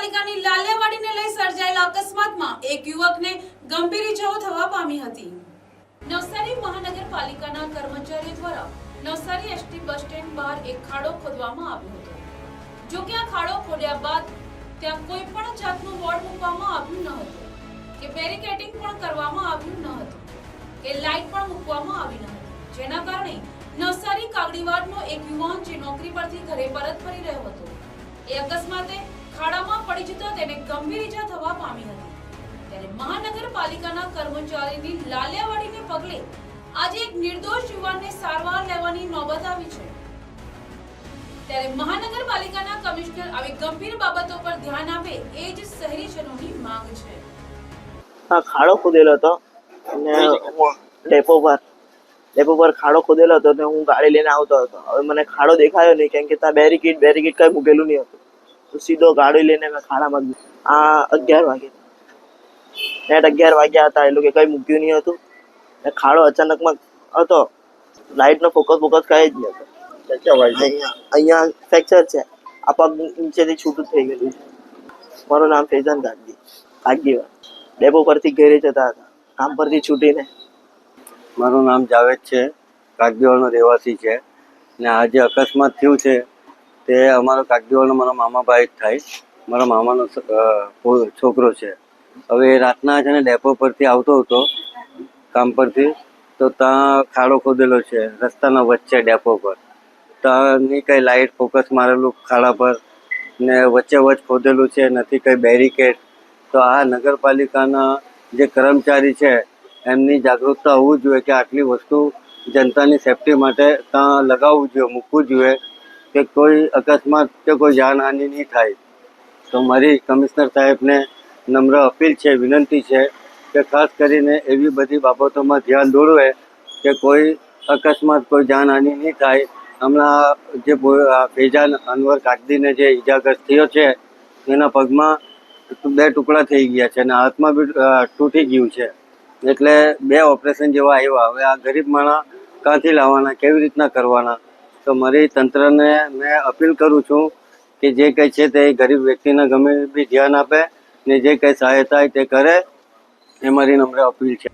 મહાનગરપાલિકાની લાલેવાડીને લઈ સર્જાયેલા અકસ્માતમાં એક યુવકને ગંભીર ઇજાઓ થવા પામી હતી. નવસારી મહાનગરપાલિકાના કર્મચારીઓ દ્વારા નવસારી એસટી બસ સ્ટેન્ડ બહાર એક ખાડો ખોદવામાં આવ્યો હતો. જો કે આ ખાડો ખોદ્યા બાદ ત્યાં કોઈ પણ જાતનું બોર્ડ મૂકવામાં આવ્યું ન હતું કે બેરિકેડિંગ પણ કરવામાં આવ્યું ન હતું કે લાઇટ પણ મૂકવામાં આવી ન હતી. જેના કારણે નવસારી કાગડીવાડનો એક યુવાન જે નોકરી પરથી ઘરે પરત ફરી રહ્યો હતો. એ અકસ્માતે ખાડામાં પડી જતા તેને ગંભીર ઈજા થવા પામી હતી. ત્યારે મહાનગરપાલિકાના કર્મચારીની લાલિયાવાડીને પગલે આજે એક નિર્દોષ યુવાનને સારવાર લેવાની નોબત આવી છે. ત્યારે મહાનગરપાલિકાના કમિશનર આવી ગંભીર બાબતો પર ધ્યાન આપે એ જ શહેરીજનોની માંગ છે. હા ખાડો ખોદેલો હતો અને ડેપો પર. ડેપો પર ખાડો ખોદેલો હતો ને હું ગાડી લઈને આવતો હતો. હવે મને ખાડો દેખાયો નહીં કેમ કે ત્યાં બેરિકેડ બેરિકેડ કઈ મૂકેલું નહીં હતું. તો સીધો ગાડી લઈને મેં ખાડામાં ગયો આ અગિયાર વાગે. નેટ અગિયાર વાગ્યા હતા એ લોકો કઈ મૂક્યું નહીં હતું. ને ખાડો અચાનકમાં હતો. લાઇટનો ફોકસ ફોકસ કઈ જ નહીં હતો. અહીંયા અહીંયા ફ્રેક્ચર છે. આ પગ નીચેથી છૂટું થઈ ગયેલું છે. મારું નામ ફેઝાન ગાંધી. ગાગીવા ડેપો પરથી ઘરે જતા હતા. કામ પરથી છૂટીને. મારું નામ જાવેદ છે. કાગદીવાળનો રહેવાસી છે. ને આજે અકસ્માત થયું છે. તે અમારો કાગડીવાળનો મારા મામાભાઈ જ થાય મારા મામાનો છોકરો છે. હવે રાતના છે ને ડેપો પરથી આવતો હતો, કામ પરથી, તો ત્યાં ખાડો ખોદેલો છે, રસ્તાના વચ્ચે ડેપો પર. ત્યાંની કંઈ લાઇટ ફોકસ મારેલું ખાડા પર ને વચ્ચે વચ ખોદેલું છે, નથી કંઈ બેરિકેડ. તો આ નગરપાલિકાના જે કર્મચારી છે, એમની જાગૃતતા હોવું જોઈએ કે આટલી વસ્તુ જનતાની સેફટી માટે ત્યાં લગાવવું જોઈએ, મૂકવું જોઈએ. કે કોઈ અકસ્માત કે કોઈ જાનહાનિ નહીં થાય, તો મારી કમિશનર સાહેબને નમ્ર અપીલ છે, વિનંતી છે કે ખાસ કરીને એવી બધી બાબતોમાં ધ્યાન દોરવે કે કોઈ અકસ્માત, કોઈ જાનહાનિ નહીં થાય. હમણાં જે ફેજાન અનવર કાગદીને જે ઈજાગ્રસ્ત થયો છે, એના પગમાં બે ટુકડા થઈ ગયા છે અને હાથમાં બી તૂટી ગયું છે. એટલે બે ઓપરેશન જેવા આવ્યા. હવે આ ગરીબ માણસ ક્યાંથી લાવવાના, કેવી રીતના કરવાના? તો મારી તંત્રને મેં અપીલ કરું છું કે જે કંઈ છે તે ગરીબ વ્યક્તિને ગમે બી ધ્યાન આપે ને જે કંઈ સહાયતા હોય તે કરે, એ મારી નમ્ર અપીલ છે.